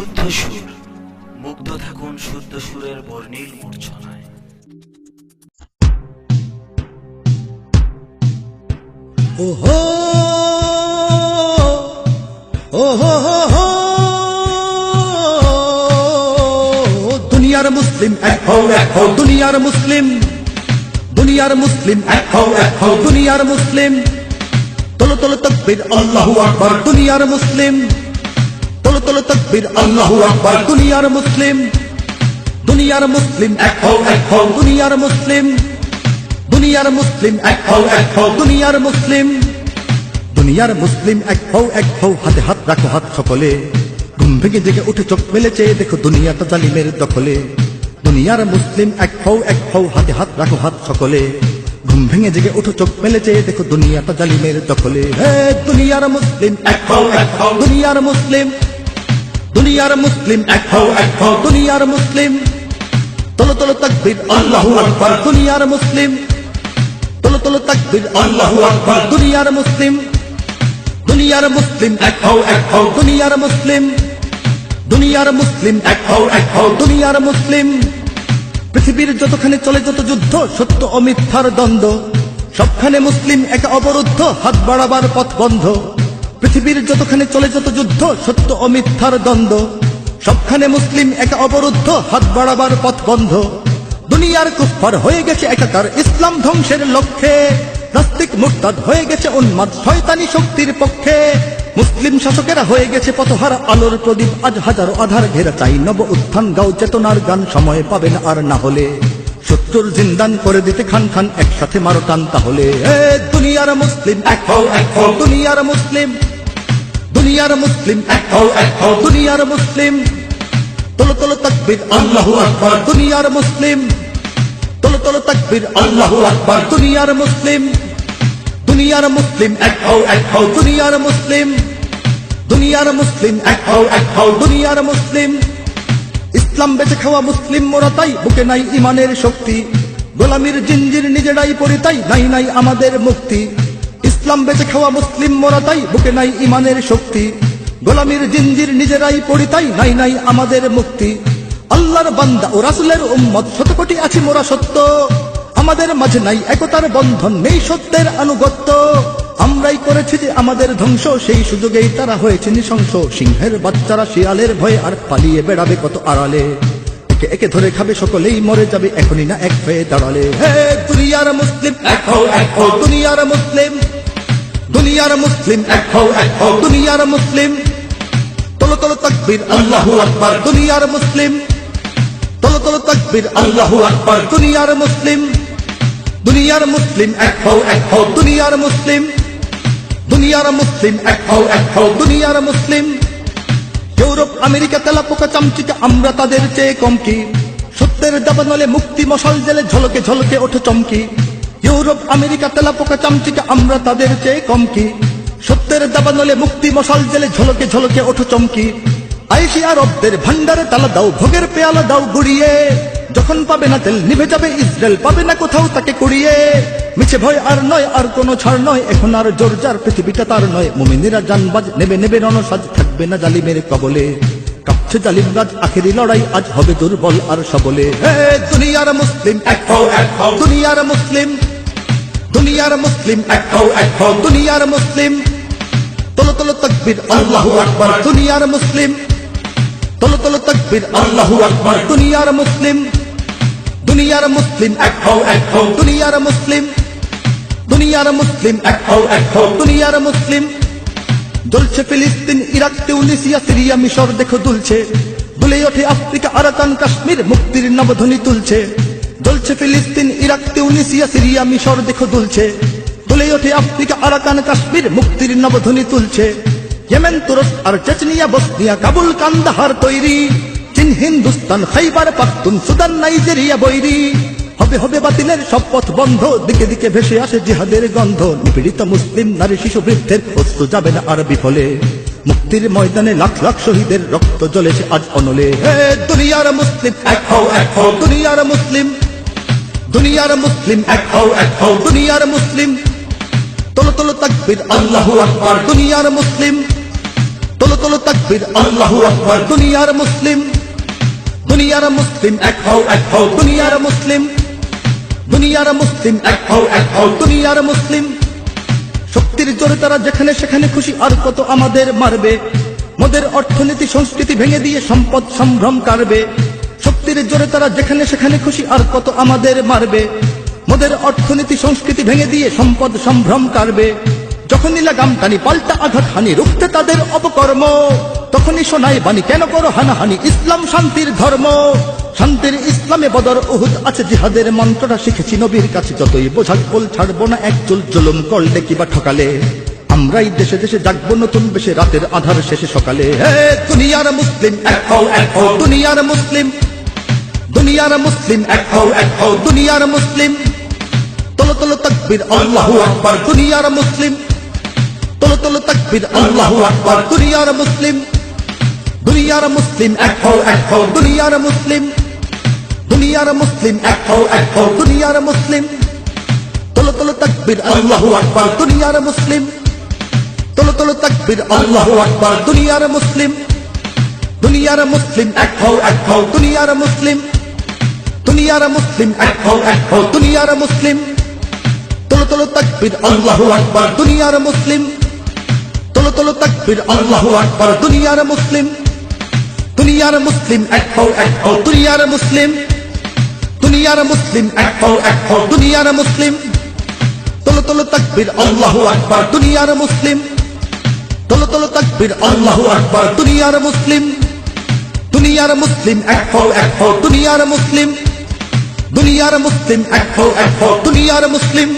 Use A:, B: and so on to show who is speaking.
A: শুদ্ধ সুর। মুগ্ধ থাকুন শুদ্ধ সুরের বর্ণিল মূর্ছনায়।
B: ওহো! দুনিয়ার মুসলিম দুনিয়ার মুসলিম দুনিয়ার মুসলিম দুনিয়ার মুসলিম, তোলো তোলো তকবীর, আল্লাহু আকবার। দুনিয়ার মুসলিম তোলো তোলো, তকবীর, আল্লাহু আকবার। দুনিয়ার মুসলিম দুনিয়ার মুসলিম, এক হও এক হও। দুনিয়ার মুসলিম দুনিয়ার মুসলিম, এক হও এক হও। দুনিয়ার মুসলিম দুনিয়ার মুসলিম, এক হও এক হও। হাতে হাত রাখো হাত সকলে। ঘুম ভেঙে জেগে উঠে চোখ মেলেছে। দেখো দুনিয়াটা জালিমের দখলে। দুনিয়ার মুসলিম, এক হও এক হও। হাতে হাত রাখো হাত সকলে। ঘুম ভেঙে জেগে উঠো চোখ মেলেছে। দেখো দুনিয়াটা জালিমের দখলে। হে দুনিয়ার মুসলিম, এক হও এক হও। দুনিয়ার মুসলিম দুনিয়ার মুসলিম এক হও এক হও, দুনিয়ার মুসলিম। তোলো তোলো তাকবীর, আল্লাহু আকবার, দুনিয়ার মুসলিম। তোলো তোলো তাকবীর, আল্লাহু আকবার, দুনিয়ার মুসলিম। দুনিয়ার মুসলিম এক হও এক হও, দুনিয়ার মুসলিম। দুনিয়ার মুসলিম এক হও এক হও, দুনিয়ার মুসলিম। পৃথিবীর যতখানে চলে যত যুদ্ধ, সত্য ও মিথ্যার দ্বন্দ্ব, সবখানে মুসলিম এক অবরুদ্ধ, হাত বাড়াবার পথ বন্ধ। পৃথিবীর যতখানে চলে যত যুদ্ধ, সত্য ও মিথ্যার দ্বন্দ্ব। সবখানে মুসলিম এক অবরুদ্ধ, হাত বাড়াবার পথ বন্ধ। দুনিয়ার কুফার হয়ে গেছে একাকার ইসলাম ধ্বংসের লক্ষ্যে। নাস্তিক মুরতাদ হয়ে গেছে উন্মাদ, শয়তানি শক্তির পক্ষে। মুসলিম শাসকেরা হয়ে গেছে পথহারা আলোর প্রদীপ, আজ হাজারো আধার ঘেরা চাই নব উত্থান, গাও চেতনার গান, সময় পাবেন আর না হলে। শত্রুর জিন্দান করে দিতে খান খান, একসাথে মারো টান তাহলে। দুনিয়ার মুসলিম দুনিয়ার মুসলিম দুনিয়ার মুসলিম এক হও এক হও দুনিয়ার মুসলিম। তোলো তোলো তাকবীর, আল্লাহু আকবার, দুনিয়ার মুসলিম। তোলো তোলো তাকবীর, আল্লাহু আকবার, দুনিয়ার মুসলিম। দুনিয়ার মুসলিম এক হও এক হও দুনিয়ার মুসলিম। দুনিয়ার মুসলিম এক হও এক হও দুনিয়ার মুসলিম। ইসলাম বেঁচে খাওয়া মুসলিম মোরা তাই বুকে নাই ইমানের শক্তি। গোলামির জিঞ্জির নিজেরাই পরি তাই নাই নাই আমাদের মুক্তি। ইসলাম বেঁচে খাওয়া মুসলিম মোরা তাই বুকে নাই ইমানের শক্তি। গোলামির জিঞ্জির নিজেরাই পড়ি তাই নাই নাই আমাদের মুক্তি। আল্লাহর বান্দা ও রাসুলের উম্মত শত কোটি আছি মোরা সত্য। আমাদের মাঝে নাই একতার বন্ধন নেই সত্যের আনুগত্য। আমরাই করেছি যে আমাদের ধ্বংস সেই সুযোগেই তারা হয়েছে নৃশংস। সিংহের বাচ্চারা শিয়ালের ভয়ে আর পালিয়ে বেড়াবে কত আড়ালে। একে একে ধরে খাবে সকলেই মরে যাবে এখনই না এক হয়ে দাঁড়ালে। হে দুনিয়ার মুসলিম দুনিয়ার মুসলিম দুনিয়ার মুসলিম এক হও এক হও। দুনিয়ার মুসলিম। তোলো তোলো তাকবীর, আল্লাহু আকবার। দুনিয়ার মুসলিম। তোলো তোলো তাকবীর, আল্লাহু আকবার। দুনিয়ার মুসলিম। দুনিয়ার মুসলিম এক হও এক হও। দুনিয়ার মুসলিম। দুনিয়ার মুসলিম এক হও এক হও। দুনিয়ার মুসলিম। ইউরোপ, আমেরিকা তেলা পোকা চামচিকা, আমরা তাদের চেয়ে কম কি? সত্যের দাবানলে মুক্তি মশাল জেলে ঝলকে ঝলকে ওঠে চমকি। ইউরোপ, আমেরিকা তেলা পোকা চামচিকা, আমরা তাদের চেয়ে কম কি? সত্যের দাবানলে মুক্তি মশাল জেলে ঝলকে ঝলকে ওঠো চমকি। আইসি আরবদের ভান্ডারে তালা দাও, ভোগের পেয়ালা দাও গুড়িয়ে। যখন পাবে না তেল, নিভে যাবে ইসরায়েল, পাবে না কোথাও তাকে কুড়িয়ে। মিছে ভয় আর নয়, আর কোনো ছাড় নয়, এখন আর জোর যার, পৃথিবীটা তার নয়। মুমিনেরা জানবাজ, নেবে নেবে রণসাজ, থাকবে না জালিমের কবলে। কাঁপছে জালিম রাজ, আখেরি লড়াই আজ হবে দুর্বল আর সবলে। দুনিয়ার মুসলিম দুনিয়ার মুসলিম দুনিয়ার মুসলিম দুনিয়ার মুসলিম। তোলো তোলো তকবীর, আল্লাহু আকবার, দুনিয়ার মুসলিম। তোলো তোলো তকবীর, আল্লাহু আকবার, দুনিয়ার মুসলিম। দুনিয়ার মুসলিম এক দুনিয়ার মুসলিম। দুনিয়ার মুসলিম এক হও দুনিয়ার মুসলিম। দুলছে ফিলিস্তিন, ইরাক, তিউনিসিয়া, সিরিয়া, মিশর, দেখো দুলছে। দুলে ওঠে আফ্রিকা, আরাকান, কাশ্মীর, মুক্তির নবধ্বনি তুলছে। জ্বলছে ফিলিস্তিন, ইরাক তিউনিসিয়া সিরিয়া, মিশর, দেখো দুলছে। দুলে ওঠে আফ্রিকা, আরাকান, কাশ্মীর, মুক্তির নবধ্বনি তুলছে। ইয়েমেন, তুরস্ক আর চেচনিয়া, বসনিয়া, কাবুল, কান্দাহার তৈরি। চীন, হিন্দুস্তান, খাইবার পাখতুন, সুদান, নাইজেরিয়া বৈরি। হবে হবে বাতিলের সব পথ বন্ধ, দিকে দিকে ভেসে আসে জিহাদের গন্ধ। নিপীড়িত মুসলিম নারী, শিশু, বৃদ্ধের অস্ত্র যাবে না আর বিফলে মুক্তির ময়দানে লাখ লাখ শহীদের রক্ত জ্বলেছে আজ অনলে। হে দুনিয়ার মুসলিম, এক হও এক হও। দুনিয়ার মুসলিম দুনিয়ার মুসলিম এক হও এক হও। দুনিয়ার মুসলিম। তোলো তোলো তাকবীর আল্লাহু আকবার। দুনিয়ার মুসলিম। তোলো তোলো তাকবীর আল্লাহু আকবার। দুনিয়ার মুসলিম। দুনিয়ার মুসলিম এক হও এক হও। দুনিয়ার মুসলিম। দুনিয়ার মুসলিম এক হও এক হও। দুনিয়ার মুসলিম। শক্তির জোরে তারা যেখানে সেখানে খুশি, আর কত আমাদের মারবে। মোদের অর্থনীতি, সংস্কৃতি ভেঙে দিয়ে সম্পদ সম্ভ্রম কারবে শক্তির জোরে তারা যেখানে সেখানে খুশি, আর কত আমাদের মারবে। মোদের অর্থনীতি, সংস্কৃতি ভেঙে দিয়ে সম্পদ সম্ভ্রম কারবে যখনই লাগাম টানি, পাল্টা আঘাত হানি, রুখতে তাদের অপকর্ম। তখনই শোনায় বাণী, কেন করো হানাহানি? ইসলাম শান্তির ধর্ম। শান্তির ইসলামে বদর উহুদ আছে জিহাদের মন্ত্রটা শিখেছি নবীর কাছে, যতই বোঝাক বল ছাড়বো না, এক চুল জুলুম করলে কিবা ঠকালে? আমরাই দেশে দেশে জাগবো নতুন বেশে, রাতের আধার শেষে সকালে। হে দুনিয়ার মুসলিম, এক দুনিয়ার মুসলিম। দুনিয়ার মুসলিম এক হও এক হও, দুনিয়ার মুসলিম। তোলো তোলো তাকবীর, আল্লাহু আকবার, দুনিয়ার মুসলিম। তোলো তোলো তাকবীর, আল্লাহু আকবার, দুনিয়ার মুসলিম। দুনিয়ার মুসলিম এক হও এক হও, দুনিয়ার মুসলিম। দুনিয়ার মুসলিম এক হও এক হও, দুনিয়ার মুসলিম। তোলো তোলো তাকবীর, আল্লাহু আকবার, দুনিয়ার মুসলিম। তোলো তোলো তাকবীর, আল্লাহু আকবার, দুনিয়ার মুসলিম। দুনিয়ার মুসলিম এক হও এক হও, দুনিয়ার মুসলিম। দুনিয়ার মুসলিম এক হও এক হও, দুনিয়ার মুসলিম। তোলো তোলো, তাকবীর, আল্লাহু আকবার, দুনিয়ার মুসলিম। তোলো তোলো, তাকবীর, আল্লাহু আকবার, দুনিয়ার মুসলিম। দুনিয়ার মুসলিম এক হও এক হও, দুনিয়ার মুসলিম। দুনিয়ার মুসলিম এক হও এক হও, দুনিয়ার মুসলিম। তোলো তোলো, তাকবীর, আল্লাহু আকবার, দুনিয়ার মুসলিম। তোলো তোলো, তাকবীর, আল্লাহু আকবার, দুনিয়ার মুসলিম। দুনিয়ার মুসলিম এক হও এক হও, দুনিয়ার মুসলিম। দুনিয়ার মুসলিম এক হও দুনিয়ার মুসলিম